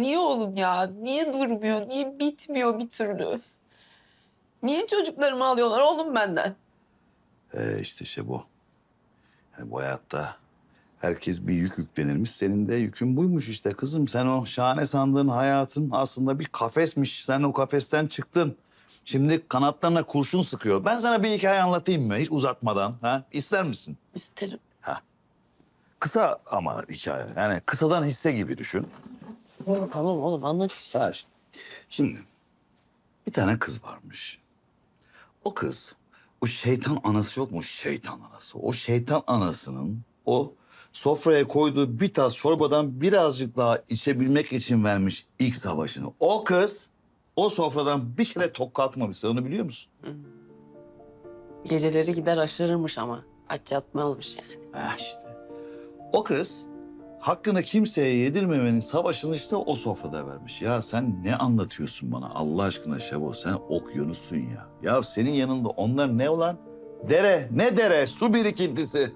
Niye oğlum ya? Niye durmuyor? Niye bitmiyor bir türlü? Niye çocuklarımı alıyorlar oğlum benden? Ee, işte şey bu. Yani bu hayatta herkes bir yük yüklenirmiş. Senin de yükün buymuş işte kızım. Sen o şahane sandığın hayatın aslında bir kafesmiş. Sen o kafesten çıktın. Şimdi kanatlarına kurşun sıkıyor. Ben sana bir hikaye anlatayım mı hiç uzatmadan? Ha? İster misin? İsterim. Kısa ama hikaye. Yani kısadan hisse gibi düşün. Tamam oğlum anlat işte. Şimdi bir tane kız varmış. O kız o şeytan anası yok mu? Şeytan anası. O şeytan anasının o sofraya koyduğu bir tas çorbadan birazcık daha içebilmek için vermiş ilk savaşını. O kız o sofradan bir kere tok kalkmamış. Sen onu biliyor musun? Geceleri gider aşırırmış ama. Aç yatmazmış yani. Ha işte. O kız hakkını kimseye yedirmemenin savaşını işte o sofrada vermiş. Ya sen ne anlatıyorsun bana Allah aşkına Şevo? Sen okyanussun ya. Ya senin yanında onlar ne olan? Dere, ne dere? Su birikintisi.